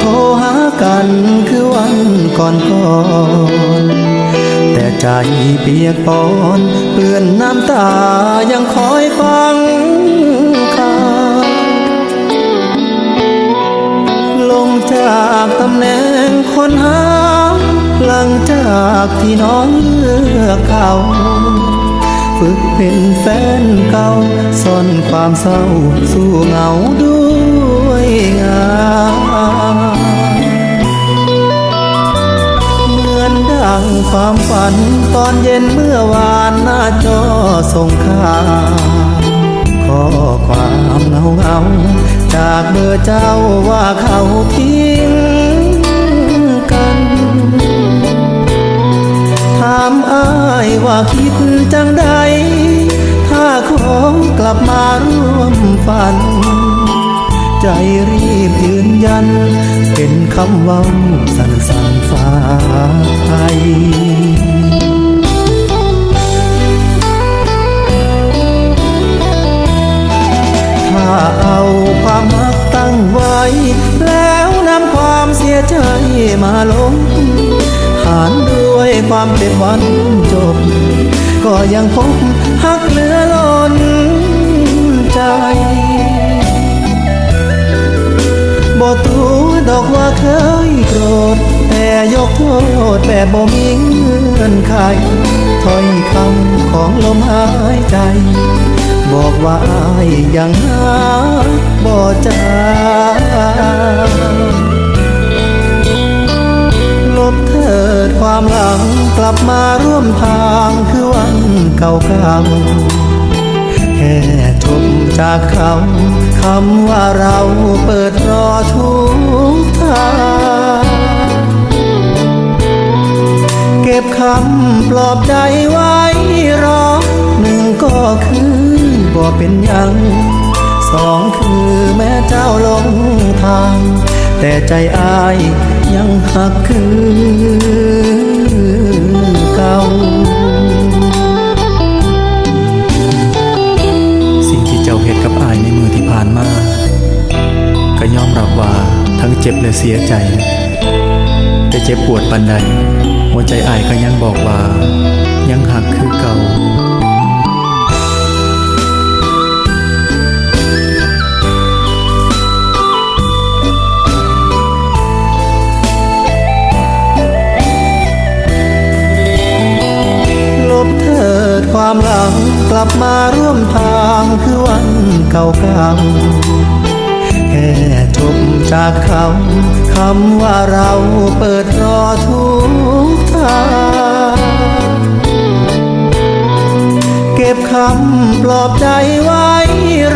โทรหากันคือวันก่อนก่อนๆแต่ใจเปียกปอนเปื้อนน้ำตายังคอยฟังข่าวลงจากตำแหน่งคนหาหลังจากที่น้องเลือกเขาฝึกเป็นแฟนเก่าซ่อนความเศร้า สู้เหงาด้วยงาน ความฝันตอนเย็นเมื่อวานหน้าจอส่งข่าวข้อความเงาเงาๆจากเบอร์เจ้าว่าเขาทิ้งกัน ถามอ้ายว่าคิดจังใด ถ้าขอกลับมาร่วมฝัน ใจรีบยืนยัน เป็นคำว้าสั่นสั่นๆฟ้า ลง หารด้วยความเป็นวันจบ ก็ยังพบหักเหลือล้นใจบ่ตัวดอกว่าเคยโกรธ แต่ยกโทษแบบบ่มีเงื่อนไขถ้อยคำของลมหายใจ บอกว่าอายยังหาบ่ ลังกลับมาร่วมทางคือวันเก่าๆแค่ชมจากเขาคำว่าเราเปิดรอทุกทางเก็บคำปลอบใจไว้รอหนึ่งก็คือบ่เป็นยังสองคือแม้เจ้าลงทาง แต่ใจอายยังหักคือ เก่าสิ่งที่เจ้าเหตุกับอายในมือที่ผ่านมาก็ยอมรับว่าทั้งเจ็บและเสียใจแต่เจ็บปวดปันใดหัวใจอายก็ยังบอกว่า ยังหักคือเก่า กลับมาร่วมทางคือวันเก่าๆแค่จบจากเขาคำว่าเราเปิดรอทุกทางเก็บคำปลอบใจไว้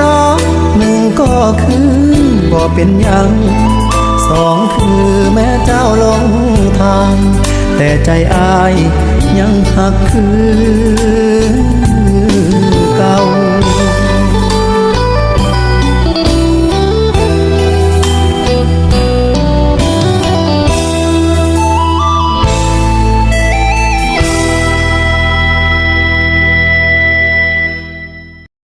รอหนึ่งก็คือบ่เป็นยังสองคือแม้เจ้าลงทาง แต่ใจอายยังหักคือ